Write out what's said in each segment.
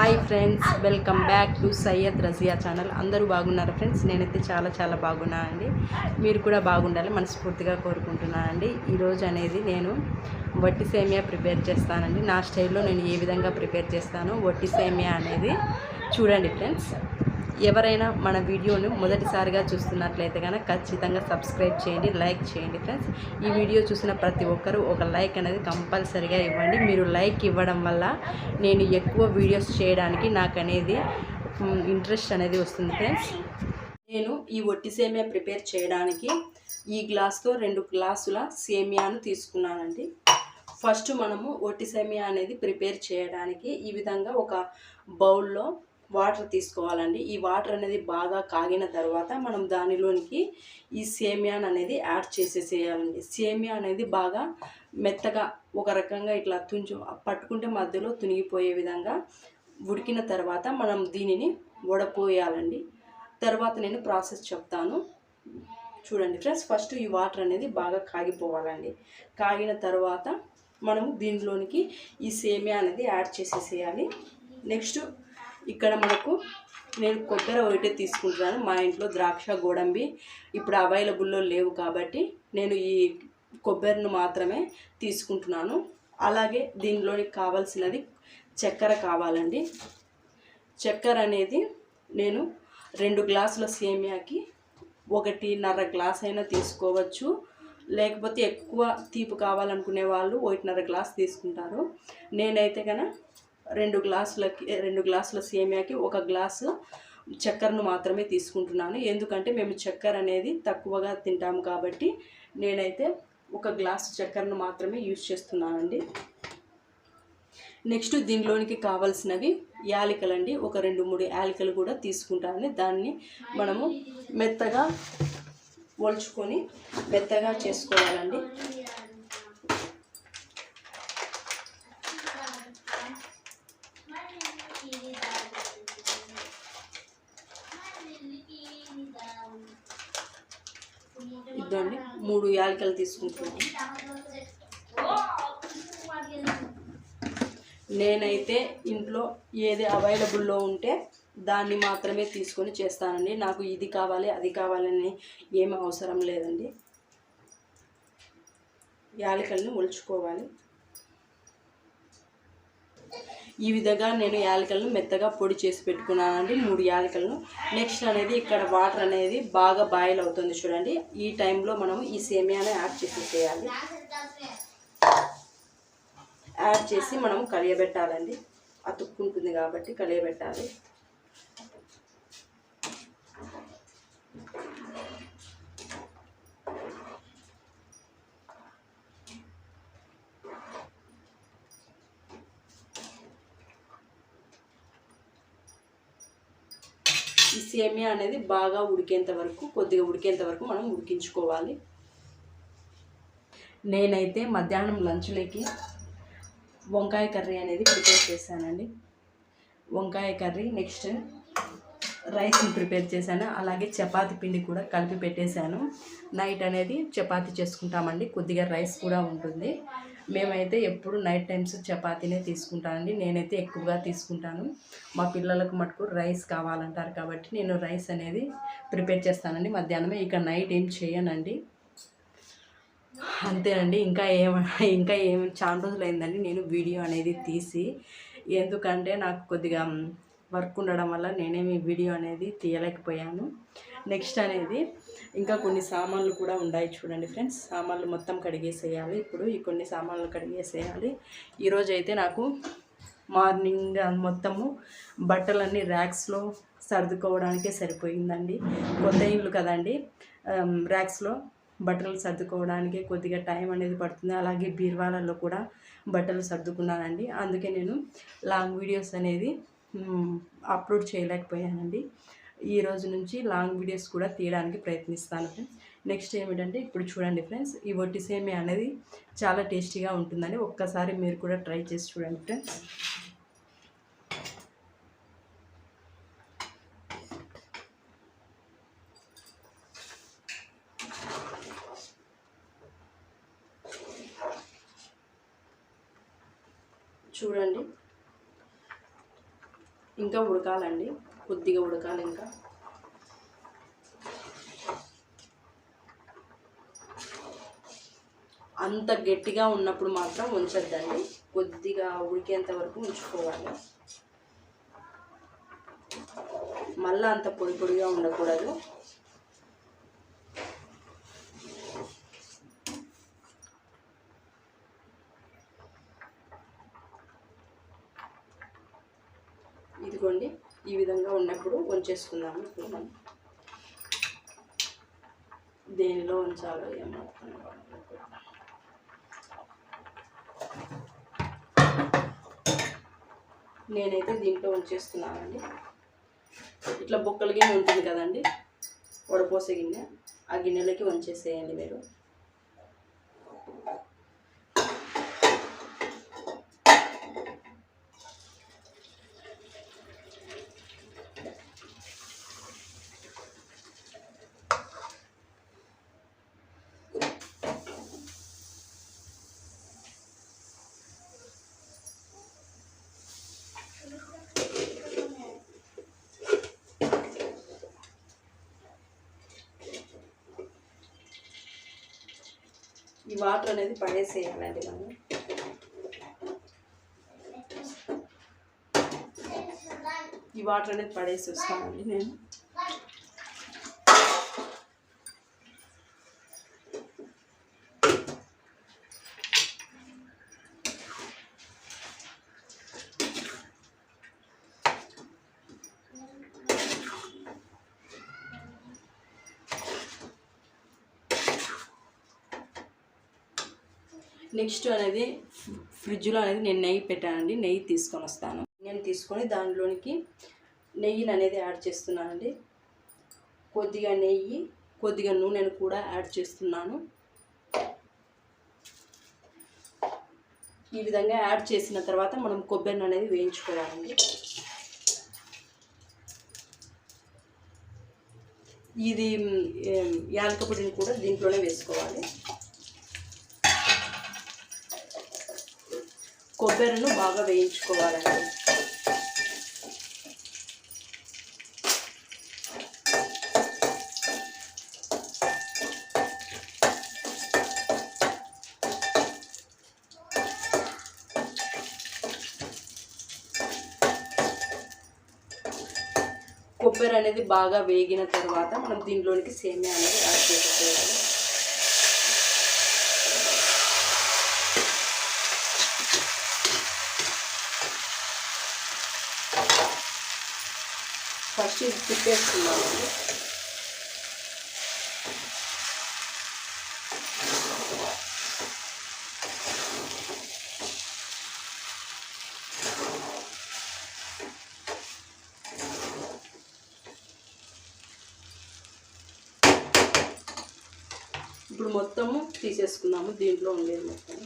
Hi friends welcome back to Syed Razia channel. అందరూ బాగున్నారు friends? నేనైతే చాలా చాలా బాగున్నానండి. మీరు కూడా బాగుండాలి మనస్ఫూర్తిగా కోరుకుంటున్నానండి. ఈరోజు అనేది నేను వట్టి సేమియా ప్రిపేర్ చేస్తానండి. నా స్టైల్లో నేను ఏ విధంగా ప్రిపేర్ చేస్తానో వట్టి సేమియా అనేది చూడండి ఫ్రెండ్స్. ఎవరైనా మన వీడియోను మొదటిసారిగా చూస్తున్నట్లయితే కనుక ఖచ్చితంగా సబ్స్క్రైబ్ చేయండి లైక్ చేయండి ఫ్రెండ్స్. ఈ వీడియో చూసిన ప్రతి ఒక్కరూ ఒక లైక్ అనేది కంపల్సరిగా ఇవ్వండి. మీరు లైక్ ఇవ్వడం వల్ల నేను ఎక్కువ వీడియోస్ చేయడానికి నాకు అనేది ఇంట్రెస్ట్ అనేది వస్తుంది ఫ్రెండ్స్. నేను ఈ ఒట్టి సేమియా ప్రిపేర్ చేయడానికి ఈ గ్లాస్తో రెండు గ్లాసుల సేమియాను తీసుకున్నానండి. ఫస్ట్ మనము ఒట్టి సేమియా అనేది ప్రిపేర్ చేయడానికి ఈ విధంగా ఒక బౌల్లో వాటర్ తీసుకోవాలండి. ఈ వాటర్ అనేది బాగా కాగిన తర్వాత మనం దానిలోనికి ఈ సేమియాన్ అనేది యాడ్ చేసేసేయాలండి. సేమియా అనేది బాగా మెత్తగా ఒక రకంగా ఇట్లా తుంచు పట్టుకుంటే మధ్యలో తునిగిపోయే విధంగా ఉడికిన తర్వాత మనం దీనిని వడపోయాలండి. తర్వాత నేను ప్రాసెస్ చెప్తాను. చూడండి ఫ్రెండ్స్ ఫస్ట్ ఈ వాటర్ అనేది బాగా కాగిపోవాలండి. కాగిన తర్వాత మనం దీనిలోనికి ఈ సేమియా అనేది యాడ్ చేసేసేయాలి. నెక్స్ట్ ఇక్కడ మనకు నేను కొబ్బరి ఒకటే తీసుకుంటున్నాను. మా ఇంట్లో ద్రాక్ష గోడంబి ఇప్పుడు అవైలబుల్లో లేవు కాబట్టి నేను ఈ కొబ్బరిని మాత్రమే తీసుకుంటున్నాను. అలాగే దీనిలోనికి కావాల్సినది చక్కెర కావాలండి. చక్కెర అనేది నేను రెండు గ్లాసుల సేమియాకి ఒకటిన్నర గ్లాస్ అయినా తీసుకోవచ్చు. లేకపోతే ఎక్కువ తీపి కావాలనుకునే వాళ్ళు ఒకటిన్నర గ్లాస్ తీసుకుంటారు. నేనైతే కనుక రెండు గ్లాసులకి రెండు గ్లాసుల సేమియాకి ఒక గ్లాసు చక్కెరను మాత్రమే తీసుకుంటున్నాను. ఎందుకంటే మేము చక్కెర అనేది తక్కువగా తింటాము కాబట్టి నేనైతే ఒక గ్లాసు చక్కెరను మాత్రమే యూజ్ చేస్తున్నానండి. నెక్స్ట్ దీనిలోనికి కావాల్సినవి యాలికలండి. ఒక రెండు మూడు యాలికలు కూడా తీసుకుంటాను. దాన్ని మనము మెత్తగా ఒలుచుకొని మెత్తగా చేసుకోవాలండి. ఇద్దండి. మూడు యాలకలు తీసుకుంటున్నాను. నేనైతే ఇంట్లో ఏది అవైలబుల్లో ఉంటే దాన్ని మాత్రమే తీసుకొని చేస్తానండి. నాకు ఇది కావాలి అది కావాలని ఏమి అవసరం లేదండి. యాలకల్ని ఒలుచుకోవాలి. ఈ విధంగా నేను యాలకలను మెత్తగా పొడి చేసి పెట్టుకున్నానండి. మూడు యాలకలను. నెక్స్ట్ అనేది ఇక్కడ వాటర్ అనేది బాగా బాయిల్ అవుతుంది చూడండి. ఈ టైంలో మనం ఈ సేమియాని యాడ్ చేసేసేయాలి. యాడ్ చేసి మనం కలియబెట్టాలండి. అతుక్కుంటుంది కాబట్టి కలియబెట్టాలి. సేమియా అనేది బాగా ఉడికేంత వరకు కొద్దిగా ఉడికేంత వరకు మనం ఉడికించుకోవాలి. నేనైతే మధ్యాహ్నం లంచ్లోకి వంకాయ కర్రీ అనేది ప్రిపేర్ చేశానండి. వంకాయ కర్రీ నెక్స్ట్ రైస్ని ప్రిపేర్ చేశాను. అలాగే చపాతి పిండి కూడా కలిపి పెట్టేశాను. నైట్ అనేది చపాతి చేసుకుంటామండి. కొద్దిగా రైస్ కూడా ఉంటుంది. మేమైతే ఎప్పుడు నైట్ టైమ్స్ చపాతీనే తీసుకుంటానండి. నేనైతే ఎక్కువగా తీసుకుంటాను. మా పిల్లలకు మటుకు రైస్ కావాలంటారు కాబట్టి నేను రైస్ అనేది ప్రిపేర్ చేస్తానండి. మధ్యాహ్నమే ఇక నైట్ ఏం చేయనండి. అంతేనండి. ఇంకా ఏమ ఇంకా ఏం చాలా రోజులు అయిందండి నేను వీడియో అనేది తీసి. ఎందుకంటే నాకు కొద్దిగా వర్క్ ఉండడం వల్ల నేనేమి వీడియో అనేది తీయలేకపోయాను. నెక్స్ట్ అనేది ఇంకా కొన్ని సామాన్లు కూడా ఉన్నాయి చూడండి ఫ్రెండ్స్. సామాన్లు మొత్తం కడిగేసేయాలి. ఇప్పుడు ఈ కొన్ని సామాన్లు కడిగేసేయాలి. ఈరోజు అయితే నాకు మార్నింగ్ మొత్తము బట్టలన్నీ ర్యాక్స్లో సర్దుకోవడానికే సరిపోయిందండి. కొత్త ఇల్లు కదండి. ర్యాక్స్లో బట్టలు సర్దుకోవడానికి కొద్దిగా టైం అనేది పడుతుంది. అలాగే బీర్వాలలో కూడా బట్టలు సర్దుకున్నానండి. అందుకే నేను లాంగ్ వీడియోస్ అనేది అప్లోడ్ చేయలేకపోయానండి. ఈ రోజు నుంచి లాంగ్ వీడియోస్ కూడా తీయడానికి ప్రయత్నిస్తాను ఫ్రెండ్స్. నెక్స్ట్ ఏమిటంటే ఇప్పుడు చూడండి ఫ్రెండ్స్ ఈ ఒట్టిసేమి అనేది చాలా టేస్టీగా ఉంటుందని ఒక్కసారి మీరు కూడా ట్రై చేసి చూడండి ఫ్రెండ్స్ చూడండి ఇంకా ఉడకాలండి. కొద్దిగా ఉడకాలి ఇంకా. అంత గట్టిగా ఉన్నప్పుడు మాత్రం ఉంచొద్దండి. కొద్దిగా ఉడికేంత వరకు ఉంచుకోవాలి. మళ్ళీ అంత పొడి పొడిగా ఉండకూడదు. ఇదిగోండి ఈ విధంగా ఉన్నప్పుడు ఉంచేసుకుందాము. ఇప్పుడు మనం దేనిలో ఉంచాలో ఏమో నేనైతే దీంట్లో ఉంచేస్తున్నానండి. ఇట్లా బొక్కల గిన్నె ఉంటుంది కదండి. వడపోసే గిన్నె. ఆ గిన్నెలకి వంచేసేయండి మీరు. ఈ వాటర్ అనేది పడేసేయాలండి మనం. ఈ వాటర్ అనేది పడేసి వస్తానండి నేను. నెక్స్ట్ అనేది ఫ్రిడ్జ్లో అనేది నేను నెయ్యి పెట్టానండి. నెయ్యి తీసుకొని వస్తాను. నేను తీసుకొని దానిలోనికి నెయ్యిని అనేది యాడ్ చేస్తున్నానండి. కొద్దిగా నెయ్యి కొద్దిగా నూనెను కూడా యాడ్ చేస్తున్నాను. ఈ విధంగా యాడ్ చేసిన తర్వాత మనం కొబ్బరిని అనేది వేయించుకోవాలండి. ఇది యాలక పొడిని కూడా దీంట్లోనే వేసుకోవాలి. కొబ్బరిను బాగా వేయించుకోవాలండి. కొబ్బరి అనేది బాగా వేగిన తర్వాత మనం దీనిలోనికి సేమియా అనేది యాడ్ చేసుకోవాలి. ఫస్ట్ ఇది ఇప్పుడు మొత్తము తీసేసుకున్నాము దీంట్లో ఉండేది మొత్తం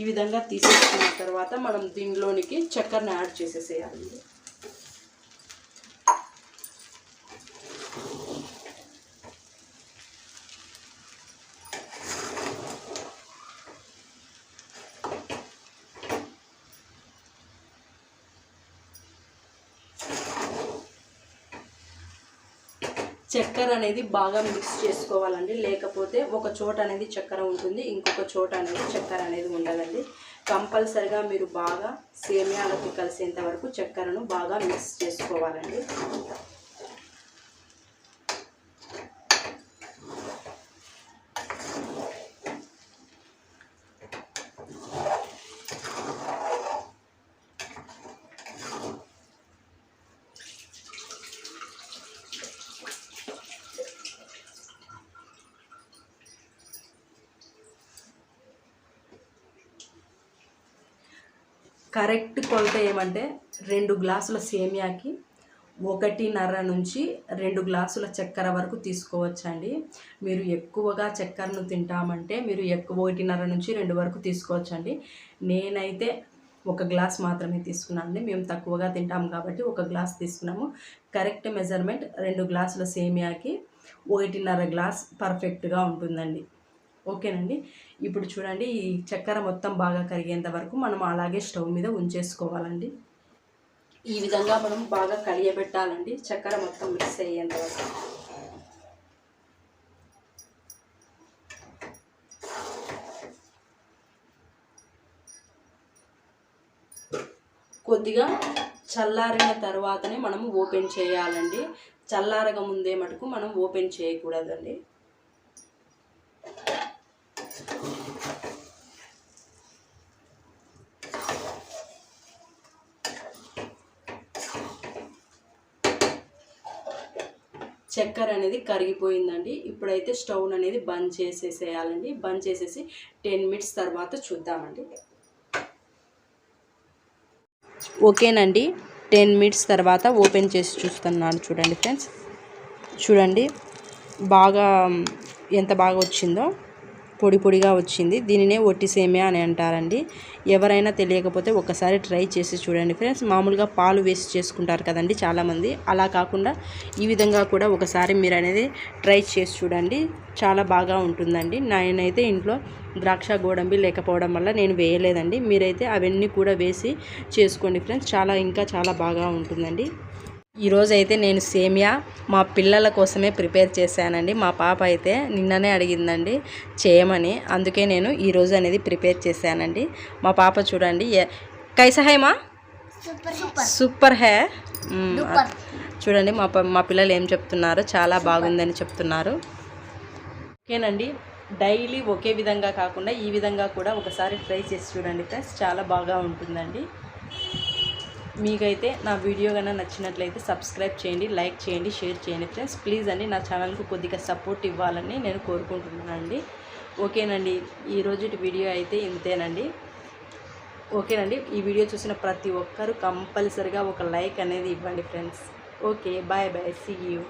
ఈ విధంగా తీసేసుకున్న తర్వాత మనం దీనిలోనికి చక్కెరను యాడ్ చేసేసేయాలి. చక్కెర అనేది బాగా మిక్స్ చేసుకోవాలండి. లేకపోతే ఒక చోట అనేది చక్కెర ఉంటుంది ఇంకొక చోట అనేది చక్కెర అనేది ఉండదండి. కంపల్సరిగా మీరు బాగా సేమియాలకి కలిసేంత వరకు చక్కెరను బాగా మిక్స్ చేసుకోవాలండి. కరెక్ట్ కొలత ఏమంటే రెండు గ్లాసుల సేమియాకి ఒకటిన్నర నుంచి రెండు గ్లాసుల చక్కెర వరకు తీసుకోవచ్చండి. మీరు ఎక్కువగా చక్కెరను తింటామంటే మీరు ఎక్కువ ఒకటిన్నర నుంచి రెండు వరకు తీసుకోవచ్చండి. నేనైతే ఒక గ్లాస్ మాత్రమే తీసుకున్నానండి. మేము తక్కువగా తింటాం కాబట్టి ఒక గ్లాస్ తీసుకున్నాము. కరెక్ట్ మెజర్మెంట్ రెండు గ్లాసుల సేమియాకి ఒకటిన్నర గ్లాస్ పర్ఫెక్ట్గా ఉంటుందండి. ఓకేనండి. ఇప్పుడు చూడండి ఈ చక్కెర మొత్తం బాగా కరిగేంత వరకు మనం అలాగే స్టవ్ మీద ఉంచేసుకోవాలండి. ఈ విధంగా మనం బాగా కలియబెట్టాలండి చక్కెర మొత్తం మిక్స్ అయ్యేంత వరకు. కొద్దిగా చల్లారిన తర్వాతనే మనం ఓపెన్ చేయాలండి. చల్లారక ముందే మటుకు మనం ఓపెన్ చేయకూడదండి. చక్కెర అనేది కరిగిపోయిందండి. ఇప్పుడైతే స్టవ్ అనేది బంద్ చేసేసేయాలండి. బంద్ చేసేసి టెన్ మినిట్స్ తర్వాత చూద్దామండి. ఓకేనండి. టెన్ మినిట్స్ తర్వాత ఓపెన్ చేసి చూస్తున్నాను చూడండి ఫ్రెండ్స్. చూడండి. బాగా ఎంత బాగా వచ్చిందో. పొడి పొడిగా వచ్చింది. దీనినే ఒట్టి సేమియా అని అంటారండి. ఎవరైనా తెలియకపోతే ఒకసారి ట్రై చేసి చూడండి ఫ్రెండ్స్. మామూలుగా పాలు వేసి చేసుకుంటారు కదండి చాలామంది. అలా కాకుండా ఈ విధంగా కూడా ఒకసారి మీరు అనేది ట్రై చేసి చూడండి. చాలా బాగా ఉంటుందండి. నేనైతే ఇంట్లో ద్రాక్ష గోడంబి లేకపోవడం వల్ల నేను వేయలేదండి. మీరైతే అవన్నీ కూడా వేసి చేసుకోండి ఫ్రెండ్స్. చాలా ఇంకా చాలా బాగా ఉంటుందండి. ఈరోజు అయితే నేను సేమియా మా పిల్లల కోసమే ప్రిపేర్ చేశానండి. మా పాప అయితే నిన్ననే అడిగిందండి చేయమని. అందుకే నేను ఈరోజు అనేది ప్రిపేర్ చేశానండి. మా పాప చూడండి ఏ- కైసా హై మా సూపర్. హే. చూడండి మా ప- మా పిల్లలు ఏం చెప్తున్నారు? చాలా బాగుందని చెప్తున్నారు. ఓకేనండి డైలీ ఒకే విధంగా కాకుండా ఈ విధంగా కూడా ఒకసారి ట్రై చేసి చూడండి ఫ్రెండ్స్. చాలా బాగా ఉంటుందండి. మీకైతే నా వీడియో కన్నా నచ్చినట్లయితే సబ్స్క్రైబ్ చేయండి లైక్ చేయండి షేర్ చేయండి. ఫ్రెండ్స్ ప్లీజ్ అండి నా ఛానల్కి కొద్దిగా సపోర్ట్ ఇవ్వాలని నేను కోరుకుంటున్నానండి. ఓకేనండి ఈ రోజు వీడియో అయితే ఇంతేనండి. ఓకేనండి ఈ వీడియో చూసిన ప్రతి ఒక్కరూ కంపల్సరిగా ఒక లైక్ అనేది ఇవ్వండి friends. Okay bye bye see you.